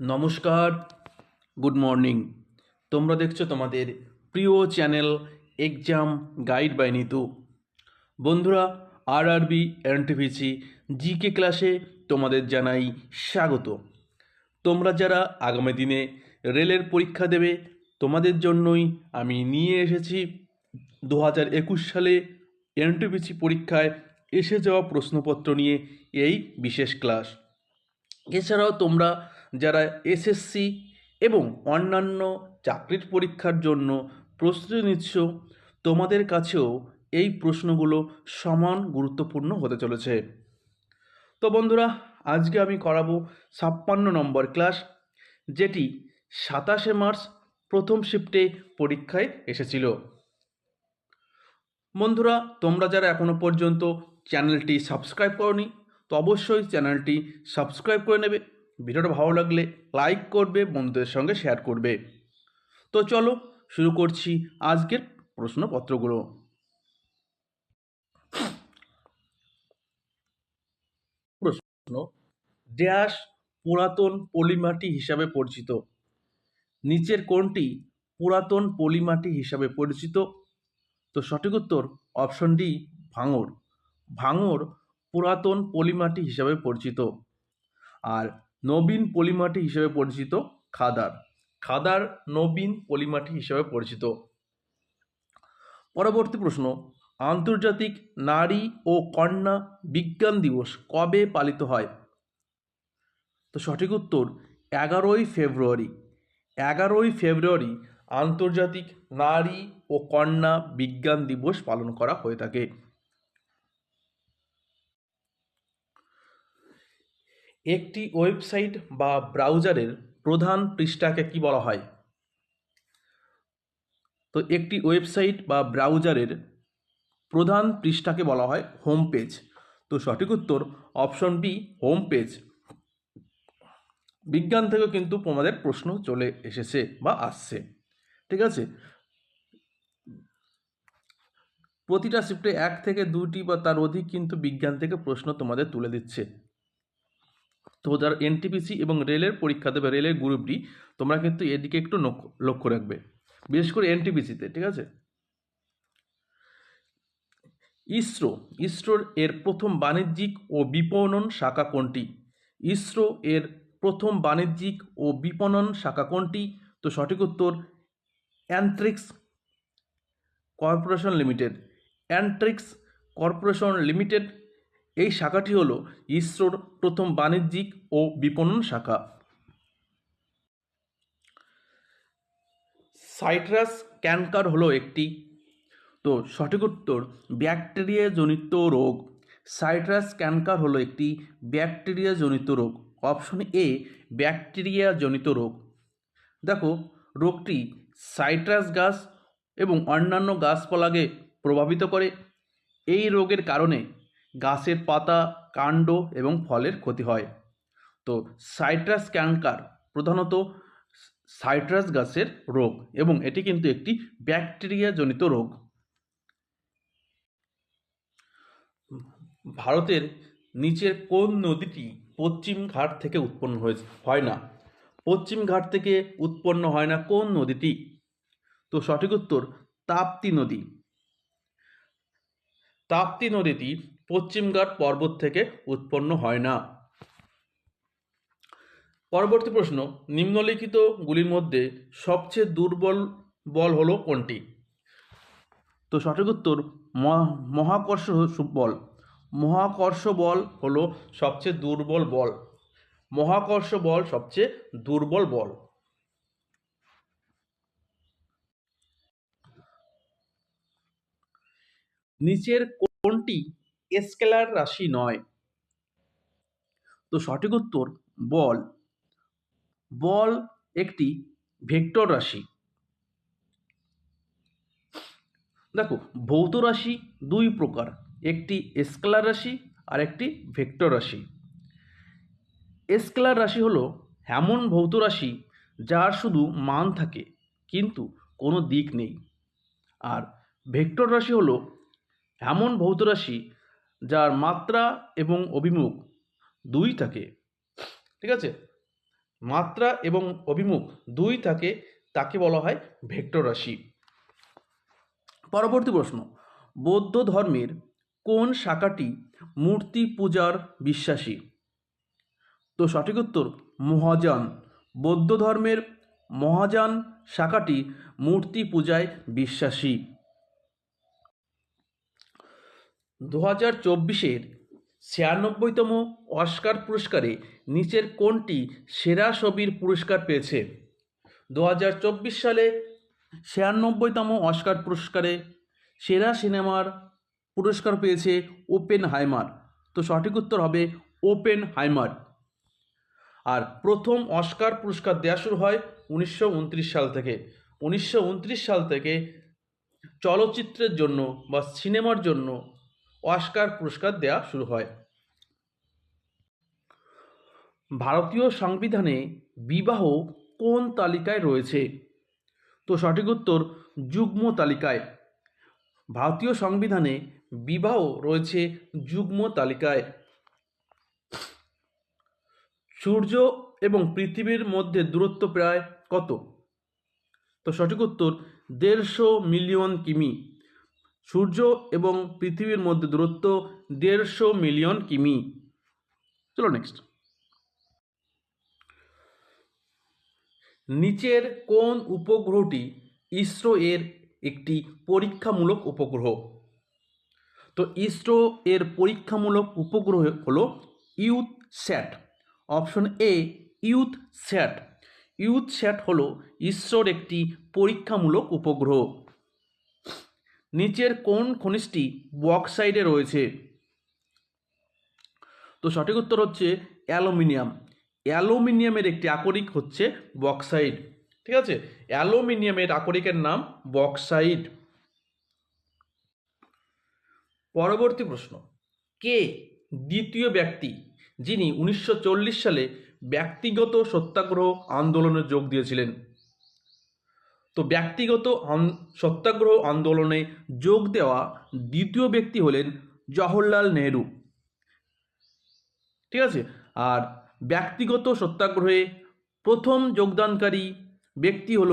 নমস্কার good morning তোমরা দেখছ তোমাদের প্রিয় channel exam guide by Nitu বন্ধুরা আর আরবি এনটিভিসি জিকে ক্লাসে তোমাদের জানাই স্বাগত। তোমরা যারা আগামী দিনে রেলের পরীক্ষা দেবে, তোমাদের জন্যই আমি নিয়ে এসেছি। দু হাজার একুশ সালে এনটিভিসি পরীক্ষায় এসে যাওয়া প্রশ্নপত্র নিয়ে এই বিশেষ ক্লাস এছাড়াও তোমরা যারা এসএসসি এবং অন্যান্য চাকরির পরীক্ষার জন্য প্রস্তুতি নিচ্ছ, তোমাদের কাছেও এই প্রশ্নগুলো সমান গুরুত্বপূর্ণ হতে চলেছে। তো বন্ধুরা, আজকে আমি করাবো ছাপ্পান্ন নম্বর ক্লাস, যেটি সাতাশে মার্চ প্রথম শিফটে পরীক্ষায় এসেছিল। বন্ধুরা, তোমরা যারা এখনও পর্যন্ত চ্যানেলটি সাবস্ক্রাইব করনি, তো অবশ্যই চ্যানেলটি সাবস্ক্রাইব করে নেবে। ভিডিওটা ভালো লাগলে লাইক করবে, বন্ধুদের সঙ্গে শেয়ার করবে। তো চলো, শুরু করছি আজকের প্রশ্নপত্রগুলো। প্রশ্ন, ড্যাশ পুরাতন পলিমাটি হিসাবে পরিচিত। নিচের কোনটি পুরাতন পলিমাটি হিসাবে পরিচিত। তো সঠিক উত্তর, অপশন ডি, ভাঙর। ভাঙর পুরাতন পলিমাটি হিসাবে পরিচিত। আর নবীন পলিমাটি হিসেবে পরিচিত খাদার। খাদার নবীন পলিমাটি হিসেবে পরিচিত। পরবর্তী প্রশ্ন, আন্তর্জাতিক নারী ও কন্যা বিজ্ঞান দিবস কবে পালিত হয়? তো সঠিক উত্তর, এগারোই ফেব্রুয়ারি। এগারোই ফেব্রুয়ারি আন্তর্জাতিক নারী ও কন্যা বিজ্ঞান দিবস পালন করা হয়ে থাকে। একটি ওয়েবসাইট বা ব্রাউজারের প্রধান পৃষ্ঠাকে কি বলা হয়? তো একটি ওয়েবসাইট বা ব্রাউজারের প্রধান পৃষ্ঠাকে বলা হয় হোম পেজ। তো সঠিক উত্তর অপশন বি, হোম পেজ। বিজ্ঞান থেকেও কিন্তু তোমাদের প্রশ্ন চলে এসেছে বা আসছে। ঠিক আছে? প্রতিটা শিফটে এক থেকে দুটি বা তার অধিক কিন্তু বিজ্ঞান থেকে প্রশ্ন তোমাদের তুলে দিচ্ছে। তো যারা এনটিপিসি এবং রেলের পরীক্ষা দেবে, রেলের গ্রুপ ডি তোমরা কিন্তু এদিকে একটু লক্ষ্য- রাখবে। বিশেষ করে এনটিপিসিতে ঠিক আছে? ইসরো, ইসরোর এর প্রথম বাণিজ্যিক ও বিপণন শাখা কোনটি? ইসরো এর প্রথম বাণিজ্যিক ও বিপণন শাখা কোনটি? তো সঠিক উত্তর Antrix Corporation Limited Antrix Corporation Limited এই শাখাটি হলো ইসরোর প্রথম বাণিজ্যিক ও বিপণন শাখা। সাইট্রাস ক্যানকার হলো একটি। তো সঠিক উত্তর ব্যাকটেরিয়া জনিত রোগ। সাইট্রাস ক্যানকার হলো একটি ব্যাকটেরিয়া জনিত রোগ। অপশন এ ব্যাকটেরিয়া জনিত রোগ। দেখো, রোগটি সাইট্রাস গাছ এবং অন্যান্য গাছপালাকে প্রভাবিত করে। এই রোগের কারণে গাছের পাতা, কাণ্ড এবং ফলের ক্ষতি হয়। তো সাইট্রাস ক্যানকার প্রধানত সাইট্রাস গাছের রোগ এবং এটি কিন্তু একটি ব্যাকটেরিয়া জনিত রোগ। ভারতের নিচের কোন নদীটি পশ্চিম ঘাট থেকে উৎপন্ন হয়েছে হয় না? পশ্চিম ঘাট থেকে উৎপন্ন হয় না কোন নদীটি? তো সঠিক উত্তর, তাপ্তি নদী। তাপ্তি নদীটি পশ্চিমঘাট পর্বত থেকে উৎপন্ন হয় না। পরবর্তী প্রশ্ন, নিম্নলিখিতগুলির মধ্যে সবচেয়ে দুর্বল বল হলো কোনটি? তো সঠিক উত্তর, মহা- মহাকর্ষ বল। মহাকর্ষ বল হলো সবচেয়ে দুর্বল বল। মহাকর্ষ বল সবচেয়ে দুর্বল বল। নিচের কোনটি স্কেলার রাশি নয়। তো সঠিক উত্তর, বল। বল একটি ভেক্টর রাশি। দেখো, ভৌত রাশি দুই প্রকার, একটি স্কেলার রাশি আর একটি ভেক্টর রাশি। স্কেলার রাশি হলো এমন ভৌত রাশি যার শুধু মান থাকে, কিন্তু কোনো দিক নেই। আর ভেক্টর রাশি হলো এমন ভৌত রাশি যার মাত্রা এবং অভিমুখ দুই থাকে ঠিক আছে? মাত্রা এবং অভিমুখ দুই থাকে তাকে বলা হয় ভেক্টর রাশি। পরবর্তী প্রশ্ন, বৌদ্ধ ধর্মের কোন শাখাটি মূর্তি পূজার বিশ্বাসী? তো সঠিক উত্তর, মহাযান। বৌদ্ধ ধর্মের মহাযান শাখাটি মূর্তি পূজায় বিশ্বাসী। দু হাজার চব্বিশের ছিয়ানব্বইতম অস্কার পুরস্কারে নিচের কোনটি সেরা ছবির পুরস্কার পেয়েছে? দু হাজার চব্বিশ সালে ছিয়ানব্বইতম অস্কার পুরস্কারে সেরা সিনেমার পুরস্কার পেয়েছে ওপেন হাইমার তো সঠিক উত্তর হবে ওপেন হাইমার আর প্রথম অস্কার পুরস্কার দেওয়া শুরু হয় উনিশশো উনত্রিশ সাল থেকে। উনিশশো উনত্রিশ সাল থেকে চলচ্চিত্রের জন্য বা সিনেমার জন্য অস্কার পুরস্কার দেওয়া শুরু হয়। ভারতীয় সংবিধানে বিবাহ কোন তালিকায় রয়েছে? তো সঠিক উত্তর, যুগ্ম তালিকায়। ভারতীয় সংবিধানে বিবাহ রয়েছে যুগ্ম তালিকায়। সূর্য এবং পৃথিবীর মধ্যে দূরত্ব প্রায় কত? তো সঠিক উত্তর, দেড়শো মিলিয়ন কিমি। সূর্য এবং পৃথিবীর মধ্যে দূরত্ব দেড়শো মিলিয়ন কিমি। চলো নেক্সট নিচের কোন উপগ্রহটি ইসরো এর একটি পরীক্ষামূলক উপগ্রহ? তো ইসরো এর পরীক্ষামূলক উপগ্রহ হলো Youthsat option A Youthsat Youthsat হলো ইসরোর একটি পরীক্ষামূলক উপগ্রহ। নিচের কোন খনিজটি বক্সাইডে রয়েছে? তো সঠিক উত্তর হচ্ছে অ্যালুমিনিয়াম। অ্যালুমিনিয়ামের একটি আকরিক হচ্ছে বক্সাইড। ঠিক আছে? অ্যালুমিনিয়ামের আকরিকের নাম বক্সাইড। পরবর্তী প্রশ্ন। কে দ্বিতীয় ব্যক্তি যিনি উনিশশো চল্লিশ সালে ব্যক্তিগত সত্যাগ্রহ আন্দোলনে যোগ দিয়েছিলেন? তো ব্যক্তিগত সত্যাগ্রহ আন্দোলনে যোগ দেওয়া দ্বিতীয় ব্যক্তি হলেন জওহরলাল নেহরু। ঠিক আছে? আর ব্যক্তিগত সত্যাগ্রহে প্রথম যোগদানকারী ব্যক্তি হল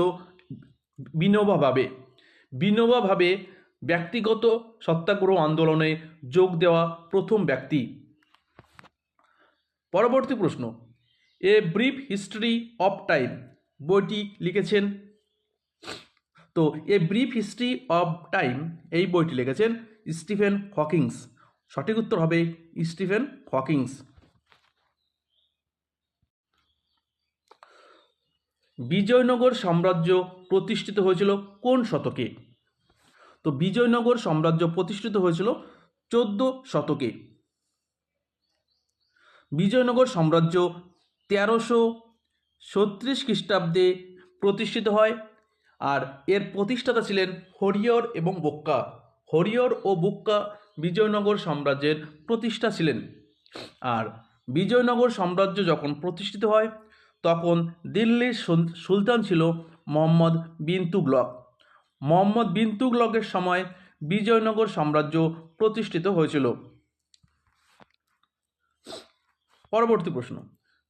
বিনোবা ভাবে বিনোবা ভাবে ব্যক্তিগত সত্যাগ্রহ আন্দোলনে যোগ দেওয়া প্রথম ব্যক্তি। পরবর্তী প্রশ্ন। A Brief History of Time বইটি লিখেছেন তো A Brief History of Time এই বইটি লিখেছেন স্টিফেন হকিংস। সঠিক উত্তর হবে স্টিফেন হকিংস। বিজয়নগর সাম্রাজ্য প্রতিষ্ঠিত হয়েছিল কোন শতকে? তো বিজয়নগর সাম্রাজ্য প্রতিষ্ঠিত হয়েছিল চোদ্দ শতকে। বিজয়নগর সাম্রাজ্য তেরোশো ছত্রিশ খ্রিস্টাব্দে প্রতিষ্ঠিত হয় আর এর প্রতিষ্ঠাতা ছিলেন হরিয়র এবং বোক্কা। হরিয়র ও বুক্কা বিজয়নগর সাম্রাজ্যের প্রতিষ্ঠা ছিলেন। আর বিজয়নগর সাম্রাজ্য যখন প্রতিষ্ঠিত হয়, তখন দিল্লির সুলতান ছিল মোহাম্মদ বিন তুগলক। মোহাম্মদ বিন তুগলকের সময় বিজয়নগর সাম্রাজ্য প্রতিষ্ঠিত হয়েছিল। পরবর্তী প্রশ্ন।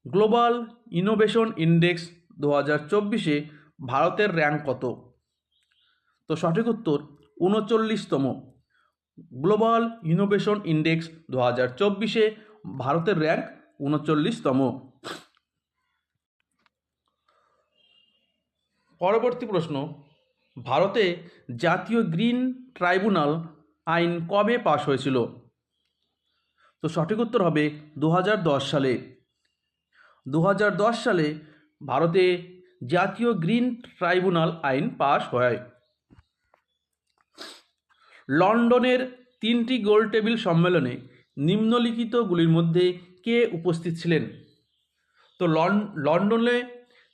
গ্লোবাল ইনোভেশন ইন্ডেক্স দু হাজার চব্বিশে ভারতের র্যাঙ্ক কত? তো সঠিক উত্তর উনচল্লিশতম গ্লোবাল ইনোভেশন ইন্ডেক্স দু হাজার চব্বিশে ভারতের র্যাঙ্ক উনচল্লিশতম পরবর্তী প্রশ্ন, ভারতে জাতীয় গ্রিন ট্রাইব্যুনাল আইন কবে পাশ হয়েছিল? তো সঠিক উত্তর হবে দু হাজার দশ সালে। দু হাজার দশ সালে ভারতে জাতীয় গ্রিন ট্রাইব্যুনাল আইন পাশ হয়। লন্ডনের তিনটি গোল টেবিল সম্মেলনে নিম্নলিখিতগুলির মধ্যে কে উপস্থিত ছিলেন? তো লন্ডনে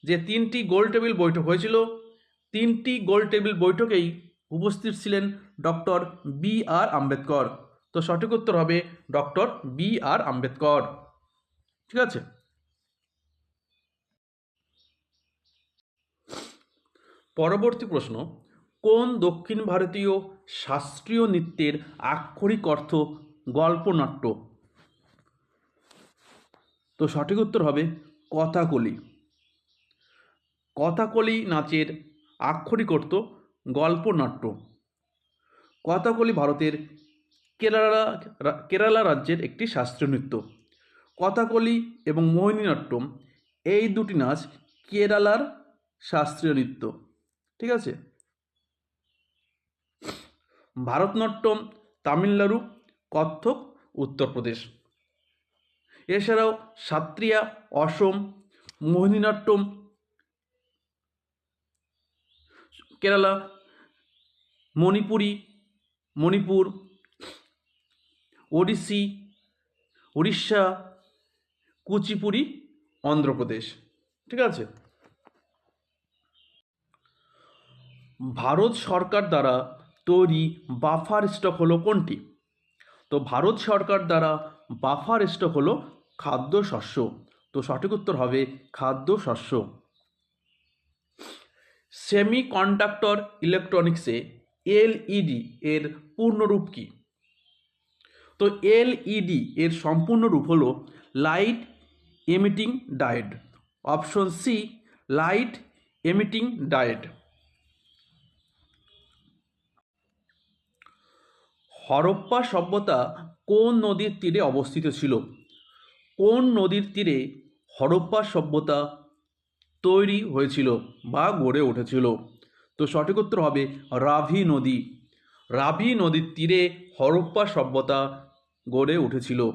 যে তিনটি গোল টেবিল বৈঠক হয়েছিল, তিনটি গোল টেবিল বৈঠকেই উপস্থিত ছিলেন ডক্টর বি আর আম্বেদকর। তো সঠিক উত্তর হবে ডক্টর বি আর আম্বেদকর। ঠিক আছে? পরবর্তী প্রশ্ন, কোন দক্ষিণ ভারতীয় শাস্ত্রীয় নৃত্যের আক্ষরিক অর্থ গল্পনাট্য? তো সঠিক উত্তর হবে কথাকলি। কথাকলি নাচের আক্ষরিক অর্থ গল্পনাট্য। কথাকলি ভারতের কেরালা কেরালা রাজ্যের একটি শাস্ত্রীয় নৃত্য। কথাকলি এবং মোহিনীনাট্যম, এই দুটি নাচ কেরালার শাস্ত্রীয় নৃত্য। ঠিক আছে? ভারতনাট্যম, তামিলনাড়ু, কত্থক, উত্তরপ্রদেশ। এছাড়াও সাত্রিয়া, অসম, মোহিনীনাট্যম, কেরালা, মণিপুরি, মণিপুর, ওড়িশি উড়িষ্যা কুচিপুড়ি, অন্ধ্রপ্রদেশ। ঠিক আছে? ভারত সরকার দ্বারা তৈরি বাফার স্টক হলো কোনটি? তো ভারত সরকার দ্বারা বাফার স্টক হলো খাদ্যশস্য। তো সঠিক উত্তর হবে খাদ্যশস্য। সেমি কন্ডাক্টর ইলেকট্রনিক্সে এলইডি এর পূর্ণরূপ কি? তো এলইডি এর সম্পূর্ণ রূপ হলো light emitting diode. Option C, light emitting diode. Harappa সভ্যতা কোন নদীর তীরে অবস্থিত ছিল? কোন নদীর তীরে হরপ্পা সভ্যতা তৈরি হয়েছিল বা গড়ে উঠেছিল? তো সঠিক উত্তর হবে রাভি নদী। রাভি নদীর তীরে হরপ্পা সভ্যতা গড়ে উঠেছিল।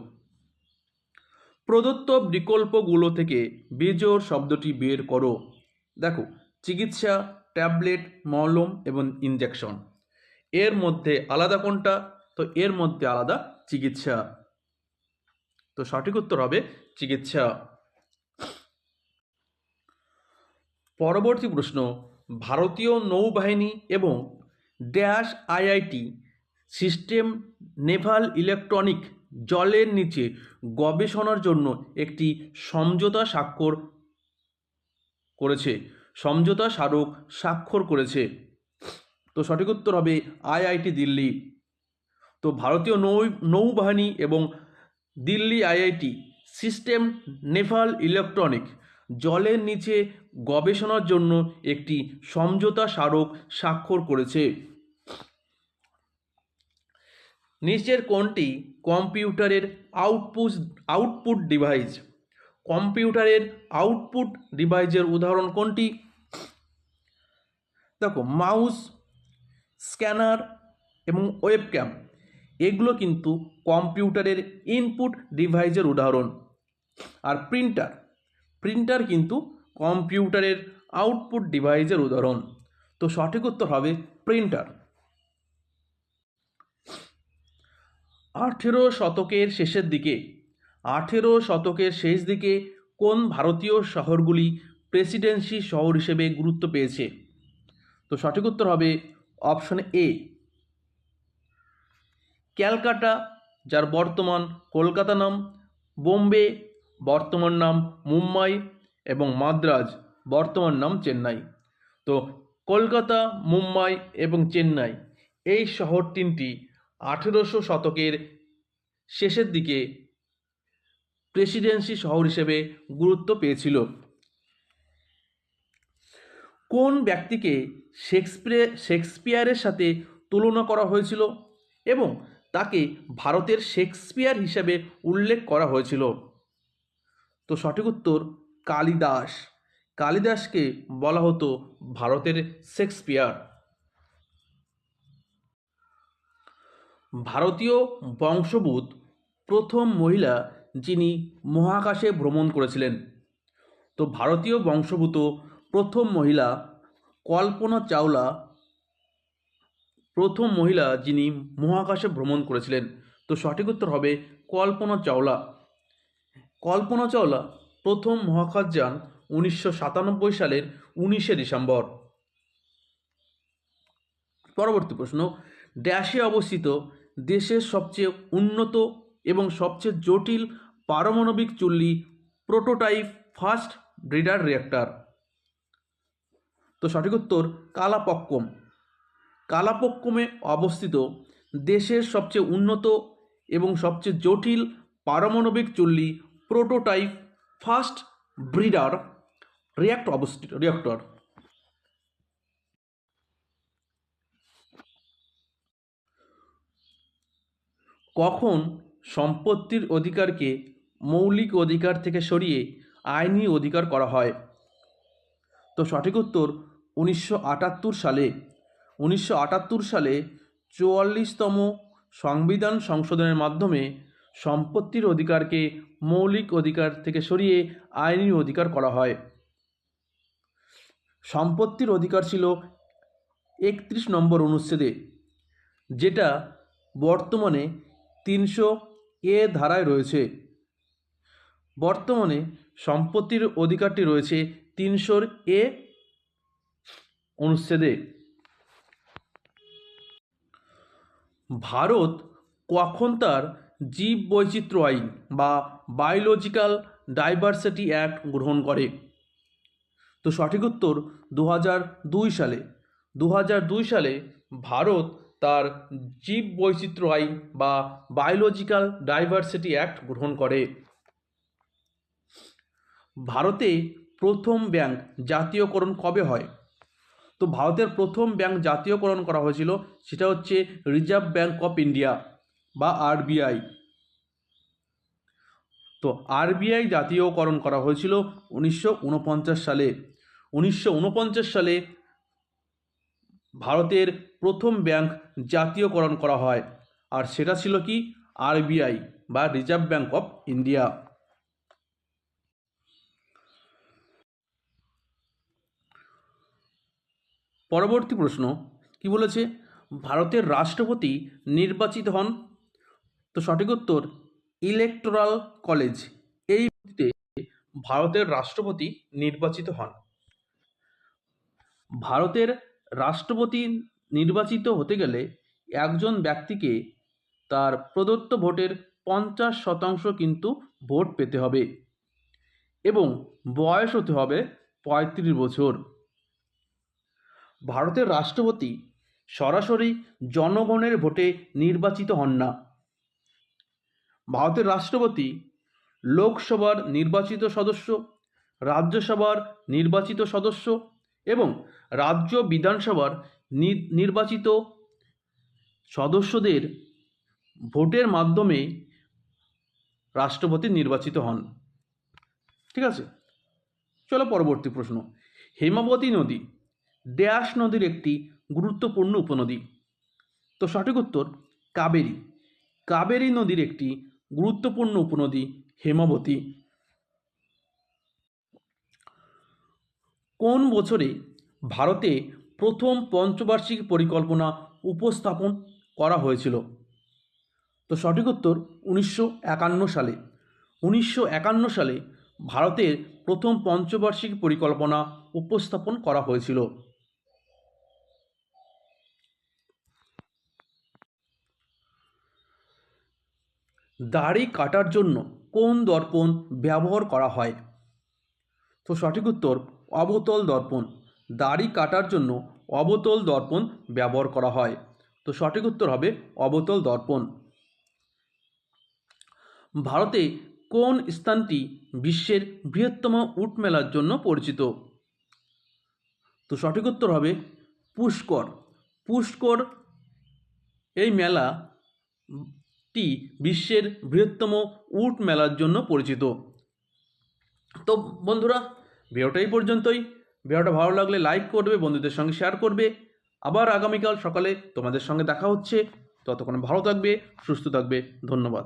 প্রদত্ত বিকল্পগুলো থেকে বেজোর শব্দটি বের করো। দেখো, চিকিৎসা, ট্যাবলেট, মলম এবং ইঞ্জেকশন এর মধ্যে আলাদা কোনটা? তো এর মধ্যে আলাদা চিকিৎসা। তো সঠিক উত্তর হবে চিকিৎসা। পরবর্তী প্রশ্ন, ভারতীয় নৌবাহিনী এবং dash IIT system naval electronic জলের নিচে গবেষণার জন্য একটি সমঝোতা স্বাক্ষর করেছে। সমঝোতা স্মারক স্বাক্ষর করেছে। তো সঠিক উত্তর হবে আইআইটি দিল্লি। তো ভারতীয় নৌ, নৌবাহিনী এবং Delhi IIT system naval electronic জলের নিচে গবেষণার জন্য একটি সমঝোতা স্মারক স্বাক্ষর করেছে। নিচের কোনটি কম্পিউটারের আউটপুট আউটপুট ডিভাইস। কম্পিউটারের আউটপুট ডিভাইসের উদাহরণ কোনটি? দেখো, মাউস, স্ক্যানার এবং ওয়েব ওয়েবক্যাম। এগুলো কিন্তু কম্পিউটারের ইনপুট ডিভাইসের উদাহরণ। আর প্রিন্টার প্রিন্টার কিন্তু কম্পিউটারের আউটপুট ডিভাইসের উদাহরণ। তো সঠিক উত্তর হবে প্রিন্টার আঠেরো শতকের শেষের দিকে, আঠেরো শতকের শেষ দিকে কোন ভারতীয় শহরগুলি প্রেসিডেন্সি শহর হিসেবে গুরুত্ব পেয়েছে? তো সঠিক উত্তর হবে অপশন এ ক্যালকাটা, যার বর্তমান কলকাতা নাম, বোম্বে, বর্তমান নাম মুম্বাই এবং মাদ্রাজ, বর্তমান নাম চেন্নাই। তো কলকাতা, মুম্বাই এবং চেন্নাই, এই শহর তিনটি আঠেরোশো শতকের শেষের দিকে প্রেসিডেন্সি শহর হিসেবে গুরুত্ব পেয়েছিল। কোন ব্যক্তিকে শেক্সপিয়ার, শেক্সপিয়ারের সাথে তুলনা করা হয়েছিল এবং তাকে ভারতের শেক্সপিয়ার হিসাবে উল্লেখ করা হয়েছিল। তো সঠিক উত্তর কালিদাস। কালিদাসকে বলা হতো ভারতের শেক্সপিয়ার। ভারতীয় বংশোদ্ভূত প্রথম মহিলা যিনি মহাকাশে ভ্রমণ করেছিলেন। তো ভারতীয় বংশোদ্ভূত প্রথম মহিলা কল্পনা চাওলা প্রথম মহিলা যিনি মহাকাশে ভ্রমণ করেছিলেন। তো সঠিক উত্তর হবে কল্পনা চাওলা। কল্পনা চাওলা প্রথম মহাকাশযান উনিশশো সাতানব্বই সালের উনিশে ডিসেম্বর। পরবর্তী প্রশ্ন, ড্যাশে অবস্থিত দেশের সবচেয়ে উন্নত এবং সবচেয়ে জটিল পারমাণবিক চুল্লি প্রোটোটাইপ ফার্স্ট ব্রিডার রিয়েক্টর তো সঠিক উত্তর কালাপক্কম। কালাপক্কমে অবস্থিত দেশের সবচেয়ে উন্নত এবং সবচেয়ে জটিল পারমাণবিক চুল্লি প্রোটোটাইপ ফার্স্ট ব্রিডার রিয়াক্ট অবস্থিত, রিয়াক্টর। কখন সম্পত্তির অধিকারকে মৌলিক অধিকার থেকে সরিয়ে আইনি অধিকার করা হয়? তো সঠিক উত্তর উনিশশো আটাত্তর সালে উনিশশো আটাত্তর সালে চুয়াল্লিশতম সংবিধান সংশোধনের মাধ্যমে সম্পত্তির অধিকারকে মৌলিক অধিকার থেকে সরিয়ে আইনি অধিকার করা হয়। সম্পত্তির অধিকার ছিল একত্রিশ নম্বর অনুচ্ছেদে, যেটা বর্তমানে তিনশো এ ধারায় রয়েছে। বর্তমানে সম্পত্তির অধিকারটি রয়েছে তিনশোর এ অনুচ্ছেদে। ভারত কখন তার জীব বৈচিত্র্য আইন বা বায়োলজিক্যাল ডাইভার্সিটি অ্যাক্ট গ্রহণ করে? তো সঠিক উত্তর দু দুই সালে। দু দুই সালে ভারত তার জীব বৈচিত্র্য আইন বা বায়োলজিক্যাল ডাইভার্সিটি অ্যাক্ট গ্রহণ করে। ভারতে প্রথম ব্যাংক জাতীয়করণ কবে হয়? তো ভারতের প্রথম ব্যাংক জাতীয়করণ করা হয়েছিল, সেটা হচ্ছে রিজার্ভ ব্যাংক অফ ইন্ডিয়া বা আরবিআই তো আরবিআই জাতীয়করণ করা হয়েছিল উনিশশো উনপঞ্চাশ সালে। উনিশশো উনপঞ্চাশ সালে ভারতের প্রথম ব্যাংক জাতীয়করণ করা হয়, আর সেটা ছিল কি? আরবিআই বা রিজার্ভ ব্যাংক অফ ইন্ডিয়া পরবর্তী প্রশ্ন, কি বলেছে? ভারতের রাষ্ট্রপতি নির্বাচিত হন। তো সঠিক উত্তর, ইলেকটোরাল কলেজ। এই ভারতের রাষ্ট্রপতি নির্বাচিত হন। ভারতের রাষ্ট্রপতি নির্বাচিত হতে গেলে একজন ব্যক্তিকে তার প্রদত্ত ভোটের পঞ্চাশ শতাংশ কিন্তু ভোট পেতে হবে এবং বয়স হতে হবে পঁয়ত্রিশ বছর। ভারতের রাষ্ট্রপতি সরাসরি জনগণের ভোটে নির্বাচিত হন না। ভারতের রাষ্ট্রপতি লোকসভার নির্বাচিত সদস্য, রাজ্যসভার নির্বাচিত সদস্য এবং রাজ্য বিধানসভার নির্বাচিত সদস্যদের ভোটের মাধ্যমে রাষ্ট্রপতি নির্বাচিত হন। ঠিক আছে? চলো পরবর্তী প্রশ্ন। হেমাবতী নদী ড্যাশ নদীর একটি গুরুত্বপূর্ণ উপনদী। তো সঠিক উত্তর, কাবেরী। কাবেরী নদীর একটি গুরুত্বপূর্ণ উপনদী, হেমাবতী। কোন বছরে ভারতে প্রথম পঞ্চবার্ষিক পরিকল্পনা উপস্থাপন করা হয়েছিল? তো সঠিক উত্তর, উনিশশো একান্ন সালে। উনিশশো একান্ন সালে ভারতের প্রথম পঞ্চবার্ষিক পরিকল্পনা উপস্থাপন করা হয়েছিল। দাড়ি কাটার জন্য কোন দর্পণ ব্যবহার করা হয়? তো সঠিক উত্তর, অবতল দর্পণ। দাড়ি কাটার জন্য অবতল দর্পণ ব্যবহার করা হয়। তো সঠিক উত্তর হবে অবতল দর্পণ। ভারতে কোন স্থানটি বিশ্বের বৃহত্তম উট মেলার জন্য পরিচিত? তো সঠিক উত্তর হবে পুষ্কর। পুষ্কর এই মেলাটি বিশ্বের বৃহত্তম উট মেলার জন্য পরিচিত। তো বন্ধুরা, ভিডিওটা এই পর্যন্তই। ভিডিওটা ভালো লাগলে লাইক করবে, বন্ধুদের সঙ্গে শেয়ার করবে। আবার আগামীকাল সকালে তোমাদের সঙ্গে দেখা হচ্ছে। ততক্ষণ ভালো থাকবে, সুস্থ থাকবে। ধন্যবাদ।